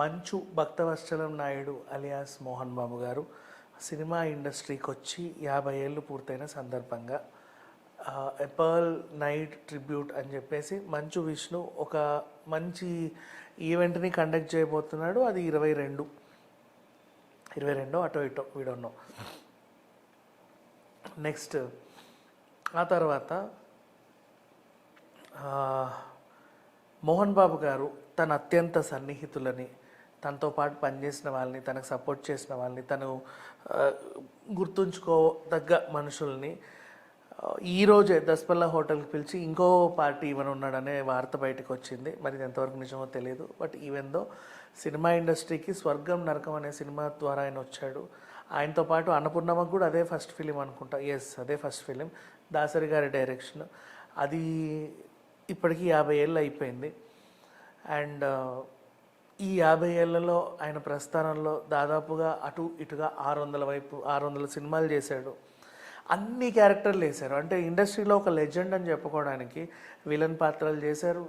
మంచు భక్తవత్సలం నాయుడు అలియాస్ మోహన్ బాబు గారు సినిమా ఇండస్ట్రీకి వచ్చి యాభై ఏళ్ళు పూర్తయిన సందర్భంగా ఎపర్ల్ నైట్ ట్రిబ్యూట్ అని చెప్పేసి మంచు విష్ణు ఒక మంచి ఈవెంట్ని కండక్ట్ చేయబోతున్నాడు. అది ఇరవై రెండు. ఇరవై రెండో అటో ఇటో వీడన్నో నెక్స్ట్ ఆ తర్వాత మోహన్ బాబు గారు తన అత్యంత సన్నిహితులని తనతో పాటు పనిచేసిన వాళ్ళని తనకు సపోర్ట్ చేసిన వాళ్ళని తను గుర్తుంచుకోదగ్గ మనుషుల్ని ఈరోజే దస్పల్లా హోటల్కి పిలిచి ఇంకో పార్టీ ఈవెన్ ఉన్నాడనే వార్త బయటకు వచ్చింది మరి ఇది ఎంతవరకు నిజమో తెలియదు బట్ ఈవెన్ దో సినిమా ఇండస్ట్రీకి స్వర్గం నరకం అనే సినిమా ద్వారా ఆయన వచ్చాడు. ఆయనతో పాటు అన్నపూర్ణమ్మకు కూడా అదే ఫస్ట్ ఫిలిం అనుకుంటా. ఎస్ అదే ఫస్ట్ ఫిలిం. దాసరి గారి డైరెక్షన్. అది ఇప్పటికీ యాభై ఏళ్ళు అయిపోయింది. అండ్ ఈ యాభై ఏళ్ళలో ఆయన ప్రస్థానంలో దాదాపుగా అటు ఇటుగా ఆరు వందల వైపు ఆరు వందల సినిమాలు చేశాడు. అన్ని క్యారెక్టర్లు వేశారు. అంటే ఇండస్ట్రీలో ఒక లెజెండ్ అని చెప్పుకోవడానికి విలన్ పాత్రలు చేశారు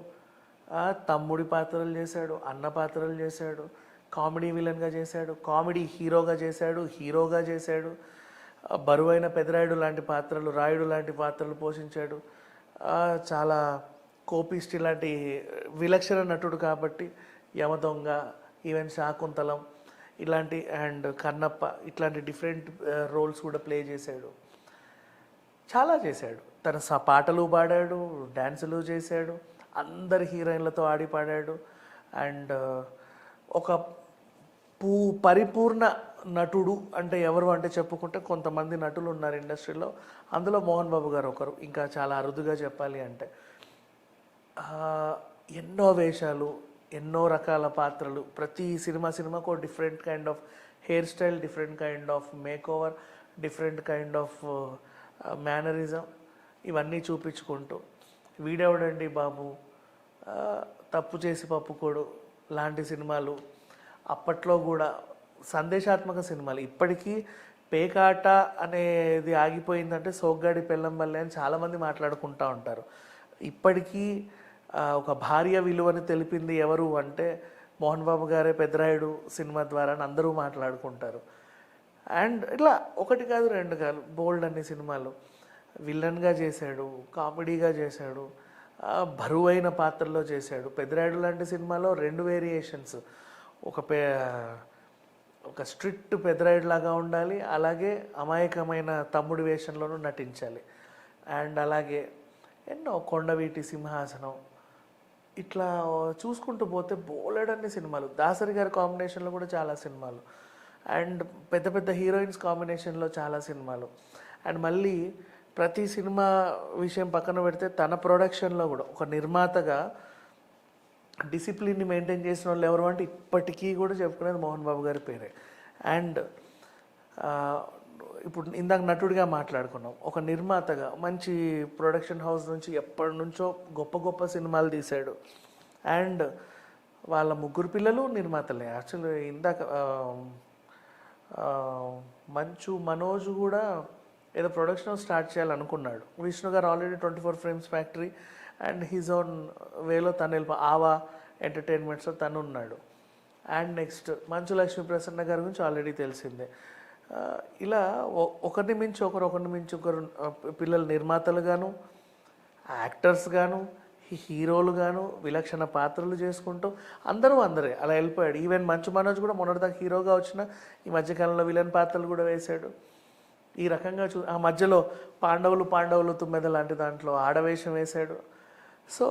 తమ్ముడి పాత్రలు చేశాడు అన్న పాత్రలు చేశాడు కామెడీ విలన్గా చేశాడు కామెడీ హీరోగా చేశాడు హీరోగా చేశాడు బరువైన పెదరాయుడు లాంటి పాత్రలు రాయుడు లాంటి పాత్రలు పోషించాడు. చాలా కోపిష్టి లాంటి విలక్షణ నటుడు కాబట్టి యమదొంగ ఈవెన్ శాకుంతలం ఇలాంటి అండ్ కన్నప్ప ఇట్లాంటి డిఫరెంట్ రోల్స్ uh, కూడా ప్లే చేశాడు. చాలా చేశాడు. తన స పాటలు పాడాడు డ్యాన్సులు చేశాడు అందరి హీరోయిన్లతో ఆడి పాడాడు అండ్ uh, ఒక పూ పరిపూర్ణ నటుడు అంటే ఎవరు అంటే చెప్పుకుంటే కొంతమంది నటులు ఉన్నారు ఇండస్ట్రీలో. అందులో మోహన్ బాబు గారు ఒకరు. ఇంకా చాలా అరుదుగా చెప్పాలి అంటే ఎన్నో వేషాలు ఎన్నో రకాల పాత్రలు. ప్రతి సినిమా సినిమాకు different kind of hair style different kind of make over different kind of mannerism ఇవన్నీ చూపించుకుంటూ వీడెవడండి బాబు? తప్పు చేసి పప్పుకోడు లాంటి సినిమాలు. అప్పట్లో కూడా సందేశాత్మక సినిమాలు. ఇప్పటికీ పేకాట అనేది ఆగిపోయిందంటే సోగ్గాడి పెళ్ళంబల్లె అని చాలామంది మాట్లాడుకుంటూ ఉంటారు. ఇప్పటికీ ఒక భార్య విలువని తెలిపింది ఎవరు అంటే మోహన్ బాబు గారే పెద్దరాయుడు సినిమా ద్వారా అని అందరూ మాట్లాడుకుంటారు. అండ్ ఇట్లా ఒకటి కాదు రెండు కాదు బోల్డ్ అన్ని సినిమాలు. విలన్గా చేశాడు కామెడీగా చేశాడు బరువైన పాత్రలో చేశాడు. పెద్దరాయుడు లాంటి సినిమాలో రెండు వేరియేషన్స్ ఒక పే ఒక స్ట్రిక్ట్ పెద్దరాయుడు లాగా ఉండాలి అలాగే అమాయకమైన తమ్ముడి వేషంలోనూ నటించాలి. అండ్ అలాగే ఎన్నో కొండవీటి సింహాసనం ఇట్లా చూసుకుంటూ పోతే బోలెడన్ని సినిమాలు. దాసరి గారి కాంబినేషన్లో కూడా చాలా సినిమాలు. అండ్ పెద్ద పెద్ద హీరోయిన్స్ కాంబినేషన్లో చాలా సినిమాలు. అండ్ మళ్ళీ ప్రతి సినిమా విషయం పక్కన పెడితే తన ప్రొడక్షన్లో కూడా ఒక నిర్మాతగా డిసిప్లిన్ని మెయింటైన్ చేసిన వాళ్ళు ఎవరు అంటే ఇప్పటికీ కూడా చెప్పుకునేది మోహన్ బాబు గారి పేరే. అండ్ ఇప్పుడు ఇందాక నటుడిగా మాట్లాడుకున్నాం. ఒక నిర్మాతగా మంచి ప్రొడక్షన్ హౌస్ నుంచి ఎప్పటి నుంచో గొప్ప గొప్ప సినిమాలు తీశాడు. అండ్ వాళ్ళ ముగ్గురు పిల్లలు నిర్మాతలే. యాక్చువల్లీ ఇందాక మంచు మనోజ్ కూడా ఏదో production start చేయాలనుకున్నాడు. Vishnu garu already twenty four frames factory and his own వేలో తను వెళ్ళిపో ఆవా ఎంటర్టైన్మెంట్స్లో తను ఉన్నాడు. అండ్ నెక్స్ట్ మంచు లక్ష్మీ ప్రసన్న గారి గురించి ఆల్రెడీ తెలిసిందే. ఇలా ఒకరిని మించి ఒకరు ఒకరిని మించి ఒకరు పిల్లల పిల్లలు నిర్మాతలు గాను యాక్టర్స్ గాను హీరోలు గాను విలక్షణ పాత్రలు చేసుకుంటూ అందరూ అందరే అలా వెళ్ళిపోయాడు. ఈవెన్ మంచు మనోజ్ కూడా మొన్నటిదాకా హీరోగా వచ్చిన ఈ మధ్యకాలంలో విలన్ పాత్రలు కూడా వేశాడు. ఈ రకంగా చూ ఆ మధ్యలో పాండవులు పాండవులు తుమ్మెద లాంటి దాంట్లో ఆడవేషం వేశాడు. సో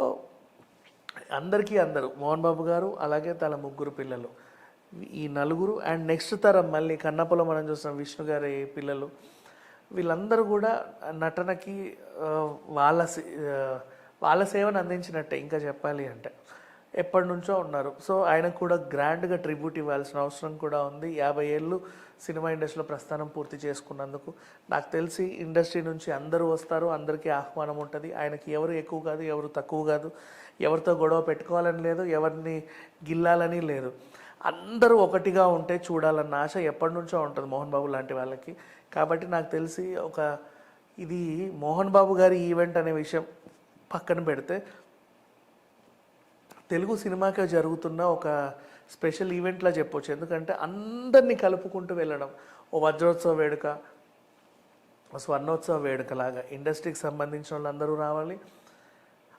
అందరికీ అందరూ మోహన్ బాబు గారు అలాగే తన ముగ్గురు పిల్లలు. ఈ నలుగురు అండ్ నెక్స్ట్ తరం మళ్ళీ కన్నప్పలో మనం చూస్తాం విష్ణు గారి పిల్లలు. వీళ్ళందరూ కూడా నటనకి వాళ్ళ సే- వాళ్ళ సేవను అందించినట్టే ఇంకా చెప్పాలి అంటే. ఎప్పటి నుంచో ఉన్నారు. సో ఆయనకు కూడా గ్రాండ్గా ట్రిబ్యూట్ ఇవ్వాల్సిన అవసరం కూడా ఉంది. యాభై ఏళ్ళు సినిమా ఇండస్ట్రీలో ప్రస్థానం పూర్తి చేసుకున్నందుకు. నాకు తెలిసి ఇండస్ట్రీ నుంచి అందరూ వస్తారు అందరికీ ఆహ్వానం ఉంటుంది. ఆయనకి ఎవరు ఎక్కువ కాదు ఎవరు తక్కువ కాదు. ఎవరితో గొడవ పెట్టుకోవాలని లేదు ఎవరిని గిల్లాలని లేదు. అందరూ ఒకటిగా ఉంటే చూడాలన్న ఆశ ఎప్పటి నుంచో ఉంటుంది మోహన్ బాబు లాంటి వాళ్ళకి. కాబట్టి నాకు తెలిసి ఒక ఇది మోహన్ బాబు గారి ఈవెంట్ అనే విషయం పక్కన పెడితే తెలుగు సినిమాకే జరుగుతున్న ఒక స్పెషల్ ఈవెంట్లా చెప్పొచ్చు. ఎందుకంటే అందరినీ కలుపుకుంటూ వెళ్ళడం. ఓ వజ్రోత్సవ వేడుక ఓ స్వర్ణోత్సవ వేడుకలాగా ఇండస్ట్రీకి సంబంధించిన వాళ్ళందరూ రావాలి.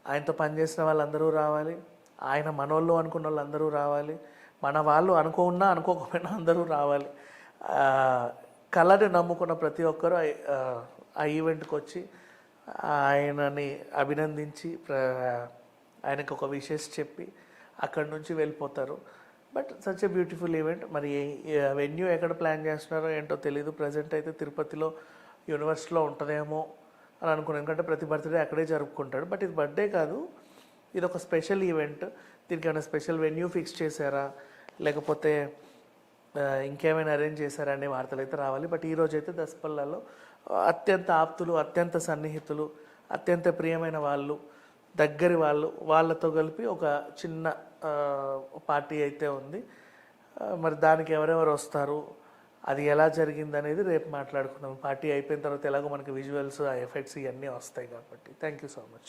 ఆయనతో పనిచేసిన వాళ్ళందరూ రావాలి. ఆయన మనోళ్ళు అనుకున్న వాళ్ళందరూ రావాలి. మన వాళ్ళు అనుకున్నా అనుకోకపోయినా అందరూ రావాలి. కళని నమ్ముకున్న ప్రతి ఒక్కరూ ఆ- ఈవెంట్కి వచ్చి ఆయనని అభినందించి ఆయనకు ఒక విషెస్ చెప్పి అక్కడి నుంచి వెళ్ళిపోతారు. But such a beautiful event. మరి వెన్యూ ఎక్కడ ప్లాన్ చేస్తున్నారో ఏంటో తెలియదు ప్రజెంట్ అయితే తిరుపతిలో యూనివర్సిటీలో ఉంటుందేమో అని అనుకున్నాను ఎందుకంటే ప్రతి బర్త్డే అక్కడే జరుపుకుంటాడు. బట్ ఇది బర్త్డే కాదు. ఇది ఒక స్పెషల్ ఈవెంట్. దీనికైనా స్పెషల్ వెన్యూ ఫిక్స్ చేశారా? లేకపోతే ఇంకేమైనా అరేంజ్ చేశారా అనే వార్తలు అయితే రావాలి. బట్ ఈరోజు అయితే దసపల్లాలో అత్యంత ఆప్తులు అత్యంత సన్నిహితులు అత్యంత ప్రియమైన వాళ్ళు దగ్గరి వాళ్ళు వాళ్ళతో కలిపి ఒక చిన్న పార్టీ అయితే ఉంది. మరి దానికి ఎవరెవరు వస్తారు? అది ఎలా జరిగింది అనేది రేపు మాట్లాడుకుందాం. పార్టీ అయిపోయిన తర్వాత ఎలాగో మనకి విజువల్స్ ఆ ఎఫెక్ట్స్ ఇవన్నీ వస్తాయి కాబట్టి. Thank you so much